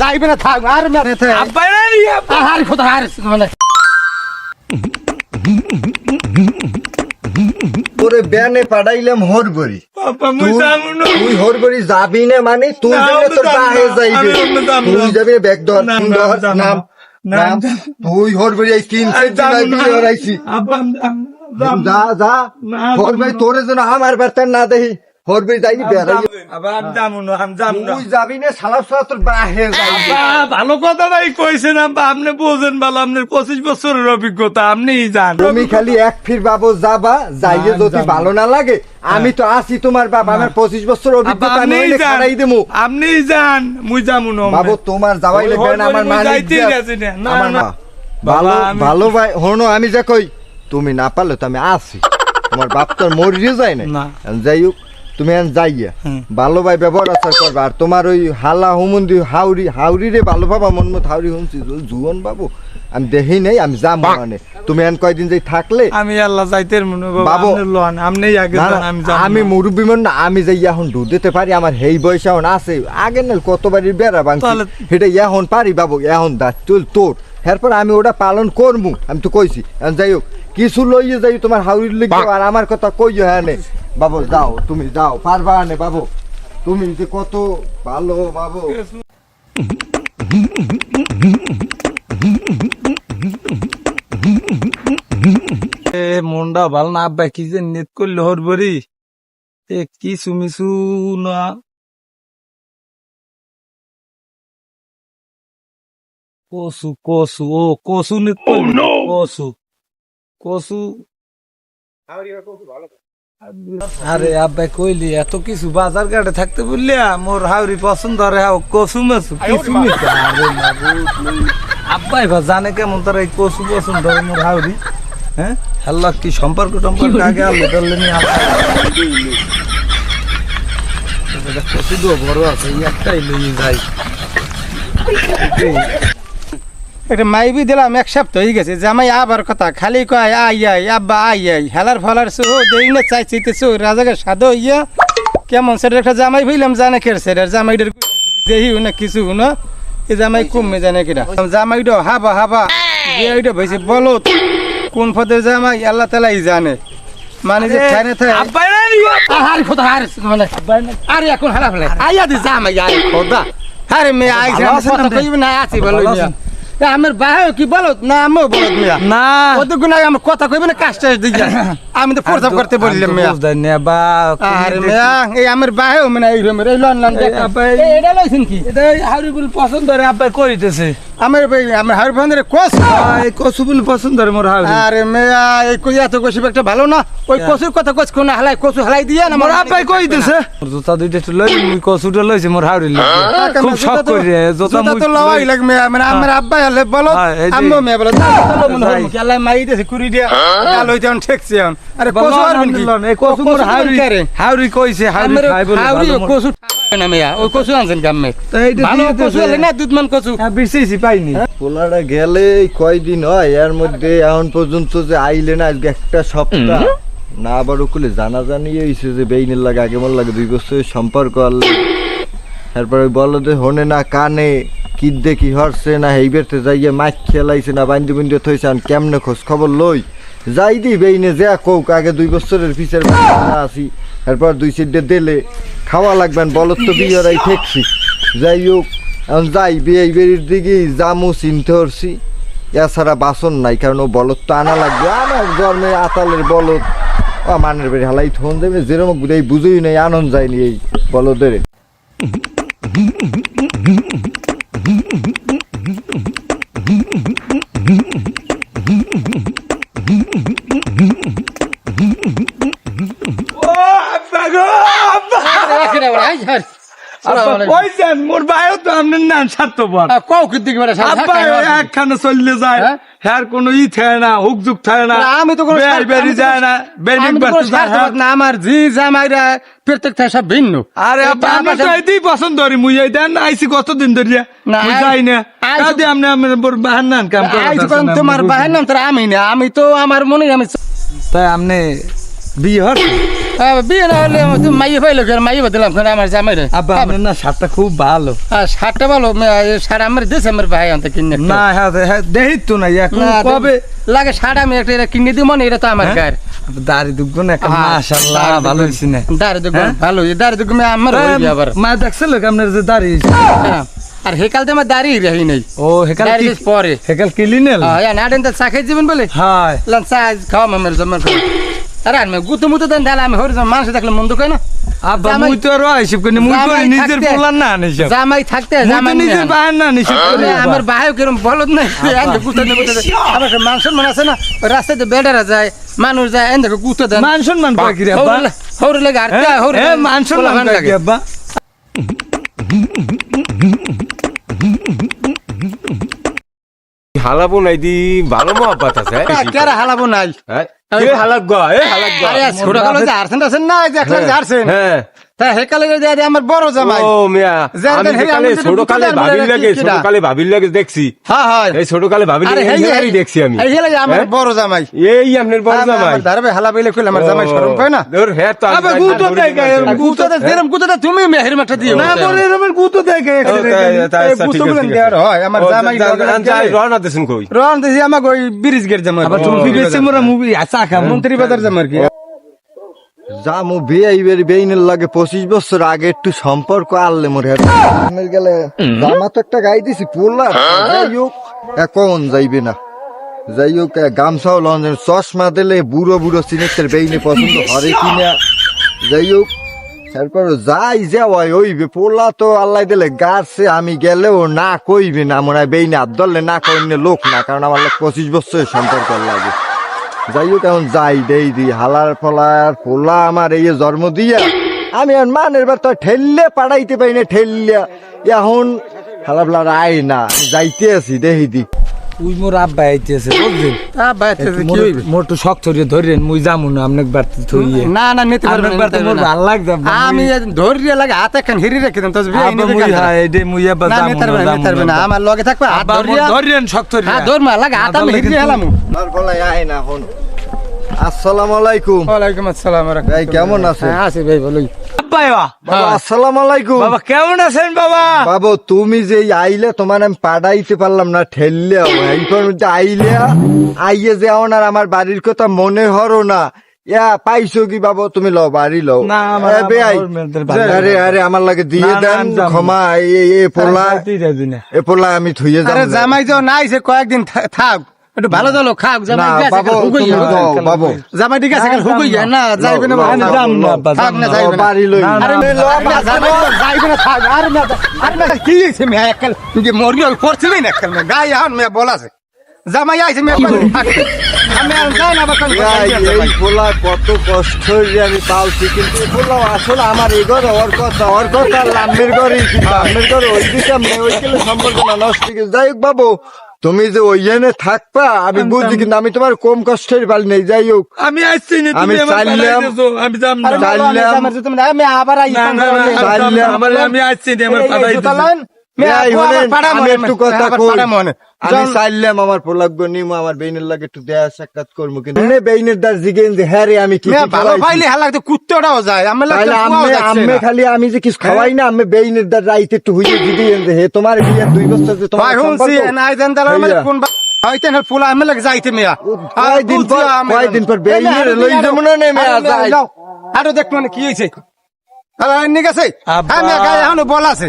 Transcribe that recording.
যাইবে না থাক আর মেরে থাক আব্বা রে রিয়া আর খোদা আর মানে তোরে ব্যানে পাঠাইলাম হরবরি তুই যামু না। তুই হরবরি যাবি না মানে তুই যাবি তোর যাব বাহে যাইবে। তুই ব্যাগ ধর। নাম তুই হরবরি এই তিন যা যা। না, হরবরি তোরে যেন আমার বেতন না দেই। হরবরি যাইনি বেড়াই আবার আমি যামু না আমি যামু না। তুই যাবি না সালা সালা তোর বাহে যাইবে। ভালো কথা নাই কইছেন আব্বা আপনি বোঝেন ভালো আপনার পঁচিশ বছরের অভিজ্ঞতা আপনিই জান তুমি খালি এক ফির বাবু যাবা যাইয়ে না, যদি ভালো না লাগে আমি তো আছি তোমার বাবা আমার পঁচিশ বছর অভিজ্ঞতা খাড়াই আপনিই যান মুই যামু না বাবু তোমার যাওয়াই লাগবে না আমার না। না। ভালো ভালো ভাই হনো আমি যা কই তুমি না পারলে তো আমি আছি। তোমার বাপ তোর মরিয়ে যায় না না। যাই হোক তুমি এখন যাইয়া। ভালো ভাই ব্যবহার আচার করবা। আর তোমার ওই হালা হুমন্দি হাউরি হাউরি রে ভালো বাবা মন মত হাউরি হুমছি জুয়ন বাবু আমি দেখি নেই আমি যাম মানে তুমি এখন কয়দিন যাই থাকলে? আমি আল্লাহ যাইতে বাবু। আপনি আগে আমি আমি মুরব্বী মন না আমি যাই এখন দুধ দিতে পারি আমার হেই বয়স এখন আছে আগে না কতবারই বেড়া বাংছি তাহলে- সেটা এখন পারি বাবু এখন দা চল তোর। এরপর আমি ওটা পালন করব আমি তো কইছি এখন যাই হোক কিছু লইয়ে যাই তোমার হাউরির লিখে আর আমার কথা কইও হ্যাঁ বাবু যাও তুমি যাও পারবা নে বাবু। তুমি যে কত ভালো বাবু। এ মনটা ভালো না আব্বা কি যে নেট করলে হরবরি। এ কি সুমিসু না কসু কসু ও কসু নেট করলে। কসু কসু। আরে আব্বা কইলি এত কিছু বাজার ঘাটে থাকতে বললি মোর হাউরি পছন্দ রে হাও কসু মেসু আরে আব্বাই বা জানে কেমন তার এই কসু পছন্দ মোর হাউরি। হ্যাঁ? আল্লাহ কি সম্পর্ক টম্পর্ক আগে আলো ধরলে দো বড় আছে একটাই লইয়ে যাই। একটা মাইবি দিলাম এক সপ্তাহ হয়ে গেছে। জামাই আবার কথা খালি কয় আই আই আব্বা আই আই হেলার ফলার সো দেই না চাই চাইতে সো রাজাকে সাদো ইয়া কেমন সেটা একটা জামাই হইলাম জানে কে সেটা জামাইটার দেহি না কিছু না এ জামাই কমে জানে কিনা। জামাইটা হাবা হাবা বিয়াইটা ভাইছে বলো কোন পদে জামাই আল্লাহ তালাই জানে। মানে যে খানে থাকে না আরে খোদা আরে মানে আরে এখন হারা ফেলে। আইয়া দি জামাই আরে খোদা। আরে মে আই ভালো আছেন কথা? না আছি বলো মিয়া আমার বাহে কি বলো না আমিও বলো মিয়া। না। ওদের আগে আমার কথা কইবে না কাজটা দিয়ে। আমি তো প্রস্তাব করতে বললাম মিয়া। নেবা আরে মিয়া এই আমার বাহেও মানে এই রুমের এই লন লন দেখা। এটা লইছেন কি? এটা হাউরি বলে পছন্দ রে আব্বাই করিতেছে। আমার ভাই আমার হার ভান্ডারে কোস। এই কসু বলে পছন্দ মোর হাউরি আরে মিয়া এই কই এত কইছি একটা ভালো না। ওই কসুর কথা কইছ কোন হালাই কসু হালাই দিয়া না মোর আব্বাই কইতেছে। মোর জোতা দুইটা একটু লই মুই কসুটা লইছি মোর হাউরি লই খুব শখ করি রে জোতা জুতা মুই তো লওয়াই লাগ মিয়া মানে আমার আব্বা হলে বলো হ্যাঁ, আম্মু মিয়া বলো চলো মনে যাই। হয় মাই দিয়েছে কুড়ি দিয়া। কাল হইতে অন ঠেকছে আরে কসু আর লন, কি? এই কসু মোর হাউরি করে কইছে হাউরি আমার খাই বলে হাউরি ভালো মোর- কসু না মিয়া? ওই কসু আনছেন গাম্মে ভালো দিয়ে কসু না দুধমান কসু হ্যাঁ পাইনি। পোলাটা গেলে কয়দিন হয়? এর মধ্যে এখন পর্যন্ত যে আইলে না আজকে একটা সপ্তাহ। না আবার ওকুলে জানা জানি হয়েছে যে বেইনের লাগে আগে মন লাগে দুই বছরের সম্পর্ক আনলে তারপরে বলো যে হনে না কানে কি দেখি হরছে না হেইবেরতে যাইয়ে মাছ খেলাইছে না বান্দি বুন্দি থইছে কেমনে খোঁজ খবর লই? যাই দি বেইনে যা কোক আগে দুই বছরের পিছের আছি তারপর দুই সিটে দিলে খাওয়া লাগবেন বলত তো বিয়েরাই ঠেকছি। যাই হোক এখন যাই বিয়ে বেরির দিকে জামু চিনতে হরছি এছাড়া বাসন নাই কারণ ও বলদ তো আনা লাগবে। আমার জন্মে আতালের বলদ ও মানের বেড়ে হালাই থন দেবে যেরকম এই বুঝেই নেই আনন্দ যায়নি এই বলদের। মোর ভাইও তো আপনার নাম স্বার্থপর। কও কি দিকে বেড়া আব্বা একখানে চললে যায়। হ্যাঁ? হ্যার কোনো ই থাকে না হুক যুগ থাকে না না, আমি তো বের বেরি আমি যায় না আমি তো হ্যাঁ। না আমার জি জামাইরা প্রত্যেক থেকে সব ভিন্ন। আরে আমি তো আছে- এটাই পছন্দ করি মুই এই দেন আইছি কতদিন ধরিয়া না, মুই আই- যাই না। আই- কাদি আমার বাহার নান কাম করে কোন তোমার বাহের নাম তোরা আমি না আমি তো আমার মনে আমি তাই আপনি বিয়ে আহ, বিয়ে না হলে আমার মাইয়ে পাইলো কি মাইয়ে দিলাম কেন আমার জামাই রে আব্বা। আপনার না শার্টটা খুব ভালো। সারটা ভালো? আমার দেশে আমার ভাই আনতে কিনে। না হ্যাঁ হ্যাঁ দেহি তো না কবে? লাগে সার আমি একটা এটা কিনে দিব না এটা তো আমার গায়ের। দাড়ি একটা হ্যাঁ, মাশাআল্লাহ ভালো। হইছে না। দাঁড়ে হ্যাঁ? ভালো দাঁড়ে দেখুন আমার আবার। মা দেখছিল আপনার যে দাড়ি হ্যাঁ। আর হেকালতে আমার দাঁড়িয়ে রহি নাই। ও হেকাল দাঁড়ি কি পরে। হেকাল কিলিনেল হ্যাঁ না দেন তো চা খাই বলে? হাই লান খাওয়া মামের জমার আরে আমি গুতো মুতো দেন তাহলে আমি হরি মানুষ দেখলে মন্দ কই না? আব্বা মুই তো আর হিসাব করি মুই তো জামাই নিজের বলার না নিসাব জামাই থাকতে মুই তো জামাই নিজের বাহার না নিসাব করি আমার। ভাইও কিরম বলদ নাই। এন্ড গুতো নেব আমার মাংস মনে আছে না রাস্তাতে বেডারা যায় মানুষ যায় এন্ড গুতো দেন। মান সম্মান কি আব্বা? হৌরে লাগে আর হ্যাঁ, হৌরে হ্যাঁ, মান সম্মান আব্বা? হালাবো নাই দি ভালো মহাব্বাত আছে কেরা হালাবো নাই? হ্যাঁ? হালাক গা এ হালাক গা ছোট কালো যে আরছেন আছেন না যে একলা যে আরছেন হ্যাঁ হেকালে আমার বড় জামাই। ও মিয়া যে আমি হে, যে আমি কালে যদি ছোট কালে বুঝতে পারব ভাবির না, লাগে কি ছোট কিটা? কালে ভাবির লাগে দেখছি। হ্যাঁ হয়। এই ছোট কালে ভাবির আরে লাগে হেই এই দেখছি আমি। এই হেলে আমার? বড় জামাই। এই আপনার বড় জামাই। দাঁড়াবে হালা বইলে কইলে আমার জামাই শরম পায় না। তোর হ্যাঁ তো আবার গুতো দেয় গায়ে, আর গুতাটা দিলাম গুতাটা তুমি মেহের মাঠে দিও। না বলে এরকম গুতো দেখে ও, তাই- তাই- এই আচ্ছা, ঠিক গুতো আছে, গুলো ঠিক দেওয়ার আছে। হয় আমার জামাই যা- যা- যাই, রওনা দিছেন কই? রন দিছি আমাকে ওই ব্রিজ গেট জামাই। আবার তুমি বিবেচে মোরা মুভি আচ্ছা মন্ত্রী বাজার জামার কি। যা মু বিয়ে এইবার বেইনের লাগে পঁচিশ বছর আগে একটু সম্পর্ক আনলে মোর গেলে জামা তো একটা গাই দিছি পোলা যাই হোক এখন যাইবে না? যাই হোক গামছাও লঞ্চের চশমা দিলে বুড়ো বুড়ো সিনেটের বেইনে পছন্দ হরে কিনা। যাই হোক তারপর যাই যাওয়াই ওইবে পোলা তো আল্লাহ দিলে গাছে আমি গেলেও না কইবে না মনে হয় বেইনে হাত ধরলে না কইনে লোক না কারণ আমার লোক পঁচিশ বছরের সম্পর্ক লাগে যাই হোক এখন যাই, দেই দি, হালার ফলার ফোলা আমার এই জন্ম দিয়া, আমি আর মানের বার তো ঠেললে পাড়াইতে পারি না, ঠেললে। এখন হালা ফলার আয় না যাইতে আছি দেহি দি। উই মোর আব্বা আইতেছে বুঝছেন কি মোর- হইবে মোর তো শখ ধরিয়ে ধরেন মুই যামু না আপনাকে বাড়তে থইয়ে। না না নিতে মোর ভালো আমি মুই- ধরিয়ে লাগে হাতে একখান হিরি রেখে দিন তো বিয়ে আব্বা মুই কেন? এডে মুই আব্বা না যামু নিতে পারবে না যামু পারবে না। আমার লগে থাকবে হাত আব্বা ধরেন শখ ধরিয়ে হ্যাঁ ধরমা লাগে হাত আমি হিরি হেলাম আমার ফলাই আয় না এখন। আসসালামু আলাইকুম। আসসালাম ভাই, কেমন আছেন? হ্যাঁ আছি ভাই ভালোই। আব্বা বাবা আসসালামু আলাইকুম বাবা কেমন আছেন বাবা? বাবু তুমি যে আইলে তোমার আমি পাড়াইতে পারলাম না ঠেললে এই আইলে আইয়ে যে আর আমার বাড়ির কথা মনে হরো না। ইয়া পাইছো কি বাবু? তুমি লও বাড়ি লও। না, এ, আরে আরে আমার লাগে দিয়ে না, না, দেন ক্ষমা এই পোলা। না। এ পোলা আমি থুয়ে আরে জামাই তো নাই সে কয়েকদিন থাক। একটু ভালো দলো না জামাই গেছে দাও, বাবু। জামাই ঠিক আছে কাল না যাইবে না। আমি যাম না থাক না। যাইবে না বাড়ি লই। আরে যাইবে না থাক আর না আর না কি হইছে মে একল যে মরি হই পড়ছিবি না একল মে গায় আন মে বলাছে জামাই আইছে মে আমি আর যাই না বাকন এই পোলা কত কষ্ট যে আমি পালছি কিন্তু এই আসলে আমার এই ঘর ওর কথা ওর কথা লাম্বের ঘরে কিন্তু লাম্বের ঘরে ওই দিকে আমি ওই সম্পর্ক না নষ্ট। যাই হোক বাবু তুমি যে ওইখানে থাকবা আমি বুঝি কিন্তু আমি তোমার কম কষ্টের বাল নেই যাই হোক। আমি আসছি না আমি চাইলাম- আমি চাইলাম- আমি আবার না, আমি আসছি আমার আমি একটু কথা কই। আমি আমি চাইলাম আমার পোলাগ্য নিমু আমার বেইনের লাগে একটু দেয়া সাক্ষাৎ করব কিন্তু বেইনের দ্বার জিগেন যে হ্যাঁ রে আমি কি কি ভালো পাইলে হালা তো কুত্তটাও যায় আমার তাহলে আম্মে আম্মে খালি আমি যে কিছু খাওয়াই না আমি বেইনের দ্বার রাইতে একটু হইয়ে দিদি এনে হে তোমার বিয়ে দুই বছর যে তোমার শুনছি নাই জান মানে কোন হইতেন ফুলা আমি লাগে যাইতে মিয়া। কয়দিন পর কয়দিন পর বেইনের লই যাব না নেমে যাই। আরও দেখ মানে কি হয়েছে আরে নিক আমি গায়ে এখনও বল আছে।